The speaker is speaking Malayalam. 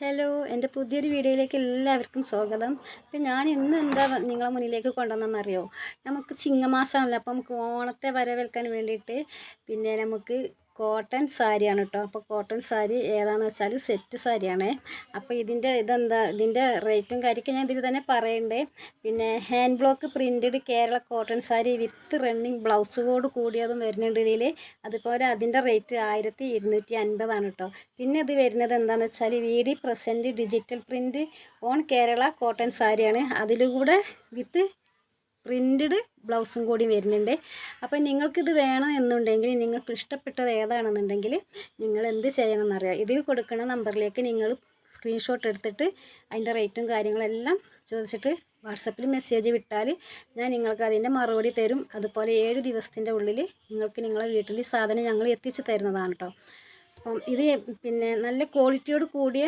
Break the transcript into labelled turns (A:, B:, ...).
A: ഹലോ എന്റെ പുതിയൊരു വീഡിയോയിലേക്ക് എല്ലാവർക്കും സ്വാഗതം. ഇപ്പം ഞാൻ ഇന്ന് എന്താ നിങ്ങളെ മുന്നിലേക്ക് കൊണ്ടുവന്നെന്നറിയോ നമുക്ക് ചിങ്ങമാസമാണല്ലോ അപ്പം നമുക്ക് ഓണത്തെ വരവേൽക്കാൻ വേണ്ടിയിട്ട് പിന്നെ നമുക്ക് കോട്ടൺ സാരിയാണ് കേട്ടോ അപ്പോൾ കോട്ടൺ സാരി ഏതാണെന്ന് വെച്ചാൽ സെറ്റ് സാരിയാണ്. അപ്പോൾ ഇതിന്റെ ഇതെന്താ ഇതിന്റെ റേറ്റും കാര്യമൊക്കെ ഞാൻ ഇതിൽ തന്നെ പറയണ്ടേ. പിന്നെ hand block printed Kerala cotton sari with running blouse code കൂടിയതും വരുന്നുണ്ട് ഇതിൽ അതുപോലെ അതിന്റെ റേറ്റ് ആയിരത്തി ഇരുന്നൂറ്റി അൻപതാണ് കേട്ടോ പിന്നെ ഇത് വരുന്നത് എന്താണെന്ന് വെച്ചാൽ V D present digital print on Kerala cotton സാരിയാണ്. അതിലൂടെ വിത്ത് പ്രിന്റഡ് ബ്ലൗസും കൂടി വരുന്നുണ്ട്. അപ്പോൾ നിങ്ങൾക്കിത് വേണം എന്നുണ്ടെങ്കിൽ നിങ്ങൾക്ക് ഇഷ്ടപ്പെട്ടത് ഏതാണെന്നുണ്ടെങ്കിൽ നിങ്ങൾ എന്ത് ചെയ്യണം ചെയ്യണമെന്നറിയാം ഇതിൽ കൊടുക്കുന്ന നമ്പറിലേക്ക് നിങ്ങൾ സ്ക്രീൻഷോട്ട് എടുത്തിട്ട് അതിന്റെ റേറ്റും കാര്യങ്ങളെല്ലാം ചോദിച്ചിട്ട് വാട്സപ്പിൽ മെസ്സേജ് വിട്ടാൽ ഞാൻ നിങ്ങൾക്ക് അതിന്റെ മറുപടി തരും. അതുപോലെ ഏഴ് ദിവസത്തിന്റെ ഉള്ളിൽ നിങ്ങൾക്ക് നിങ്ങളെ വീട്ടിൽ സാധനം ഞങ്ങൾ എത്തിച്ച് തരുന്നതാണ് കേട്ടോ. അപ്പം ഇത് പിന്നെ നല്ല ക്വാളിറ്റിയോട് കൂടിയ